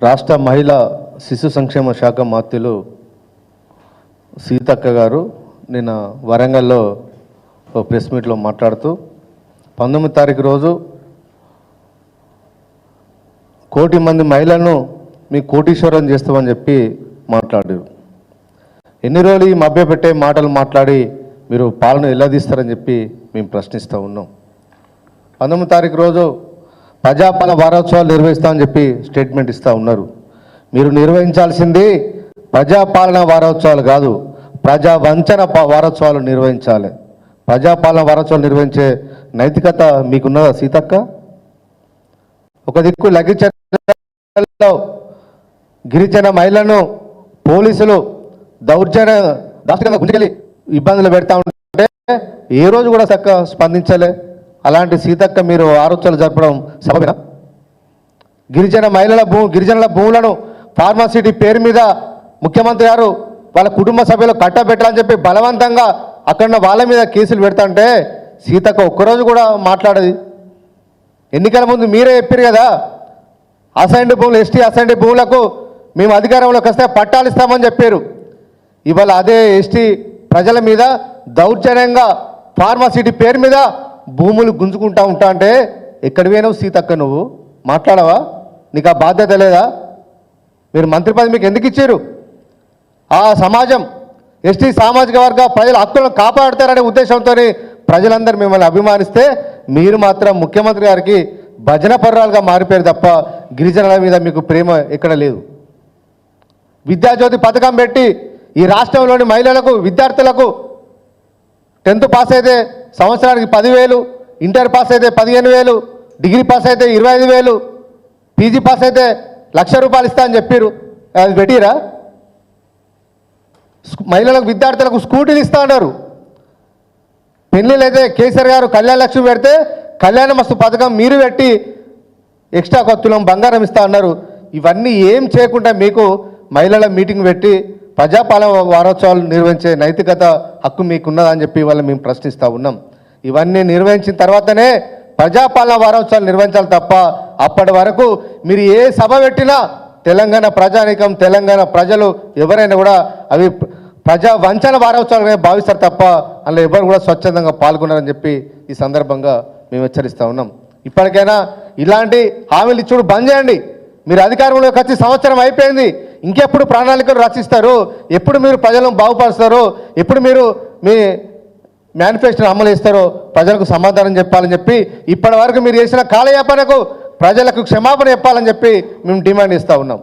రాష్ట్ర మహిళా శిశు సంక్షేమ శాఖ మాత్యులు సీతక్క గారు నిన్న వరంగల్లో ఓ ప్రెస్ మీట్లో మాట్లాడుతూ పంతొమ్మిది తారీఖు రోజు కోటి మంది మహిళలను మీ కోటీశ్వరం చేస్తామని చెప్పి మాట్లాడారు. ఎన్ని రోజులు ఈ మభ్యపెట్టే మాటలు మాట్లాడి మీరు పాలన ఎలా తీస్తారని చెప్పి మేము ప్రశ్నిస్తూ ఉన్నాం. పంతొమ్మిది తారీఖు రోజు ప్రజాపాలన వారోత్సవాలు నిర్వహిస్తామని చెప్పి స్టేట్మెంట్ ఇస్తూ ఉన్నారు. మీరు నిర్వహించాల్సింది ప్రజాపాలన వారోత్సవాలు కాదు ప్రజా వంచన ప- వారోత్సవాలు నిర్వహించాలి. ప్రజాపాలన వారోత్సవాలు నిర్వహించే నైతికత మీకున్నదా సీతక్క? ఒక దిక్కు లగ్గిచలో గిరిజన మహిళలను పోలీసులు దౌర్జన్య దాష్టికంగా గుంజుకెళ్ళి ఇబ్బందులు పెడతా ఉంటే ఏ రోజు కూడా చక్క స్పందించలే. అలాంటి సీతక్క మీరు ఆరోచనలు జరపడం సభమేనా గిరిజన మహిళల భూ గిరిజనుల భూములను ఫార్మాసిటీ పేరు మీద ముఖ్యమంత్రి గారు వాళ్ళ కుటుంబ సభ్యులు కట్టబెట్టాలని చెప్పి బలవంతంగా అక్కడ వాళ్ళ మీద కేసులు పెడతాంటే సీతక్క ఒక్కరోజు కూడా మాట్లాడది. ఎన్నికల ముందు మీరే చెప్పారు కదా అసైన్డ్ భూములు ఎస్టీ అసైన్డ్ భూములకు మేము అధికారంలోకి వస్తే పట్టాలు ఇస్తామని చెప్పారు ఇవాళ అదే ఎస్టీ ప్రజల మీద దౌర్జన్యంగా ఫార్మాసిటీ పేరు మీద భూములు గుంజుకుంటా ఉంటా అంటే ఎక్కడ పోయినావు సీతక్క నువ్వు? మాట్లాడవా? నీకు ఆ బాధ్యత లేదా? మీరు మంత్రి పదవి మీకు ఎందుకు ఇచ్చారు? ఆ సమాజం ఎస్టీ సామాజిక వర్గ ప్రజల హక్కులను కాపాడతారనే ఉద్దేశంతో ప్రజలందరూ మిమ్మల్ని అభిమానిస్తే మీరు మాత్రం ముఖ్యమంత్రి గారికి భజన పర్రాలుగా మారిపోయారు తప్ప గిరిజనుల మీద మీకు ప్రేమ ఎక్కడ లేదు. విద్యాజ్యోతి పథకం పెట్టి ఈ రాష్ట్రంలోని మహిళలకు విద్యార్థులకు టెన్త్ పాస్ అయితే సంవత్సరానికి పదివేలు ఇంటర్ పాస్ అయితే పదిహేను వేలు డిగ్రీ పాస్ అయితే ఇరవై ఐదు వేలు పీజీ పాస్ అయితే లక్ష రూపాయలు ఇస్తా అని చెప్పారు అది పెట్టిరా? మహిళలకు విద్యార్థులకు స్కూటీలు ఇస్తా అన్నారు. పెళ్ళిళ్ళు అయితే కేసీఆర్ గారు కళ్యాణ లక్ష్మి పెడితే కళ్యాణ మస్తు పథకం మీరు పెట్టి ఎక్స్ట్రా కొత్తులం బంగారం ఇస్తా అన్నారు. ఇవన్నీ ఏం చేయకుండా మీకు మహిళల మీటింగ్ పెట్టి ప్రజాపాలన వారోత్సవాలు నిర్వహించే నైతికత హక్కు మీకున్నదని చెప్పి ఇవాళ మేము ప్రశ్నిస్తూ ఉన్నాం. ఇవన్నీ నిర్వహించిన తర్వాతనే ప్రజాపాలన వారోత్సవాలు నిర్వహించాలి తప్ప అప్పటి వరకు మీరు ఏ సభ పెట్టినా తెలంగాణ ప్రజానీకం తెలంగాణ ప్రజలు ఎవరైనా కూడా అవి ప్రజా వంచన వారోత్సవాలుగా భావిస్తారు తప్ప అందులో ఎవరు కూడా స్వచ్ఛందంగా పాల్గొన్నారని చెప్పి ఈ సందర్భంగా మేము హెచ్చరిస్తూ ఉన్నాం. ఇప్పటికైనా ఇలాంటి హామీలు ఇచ్చుడు బంద్ చేయండి. మీరు అధికారంలోకి వచ్చి సంవత్సరం అయిపోయింది. ఇంకెప్పుడు ప్రణాళికలు రచిస్తారు ఎప్పుడు మీరు ప్రజలను బాగుపరుస్తారు? ఎప్పుడు మీరు మీ మేనిఫెస్టోని అమలు చేస్తారో? ప్రజలకు సమాధానం చెప్పాలని చెప్పి ఇప్పటి వరకు మీరు చేసిన కాలయాపనకు ప్రజలకు క్షమాపణ చెప్పాలని చెప్పి మేము డిమాండ్ ఇస్తూ ఉన్నాం.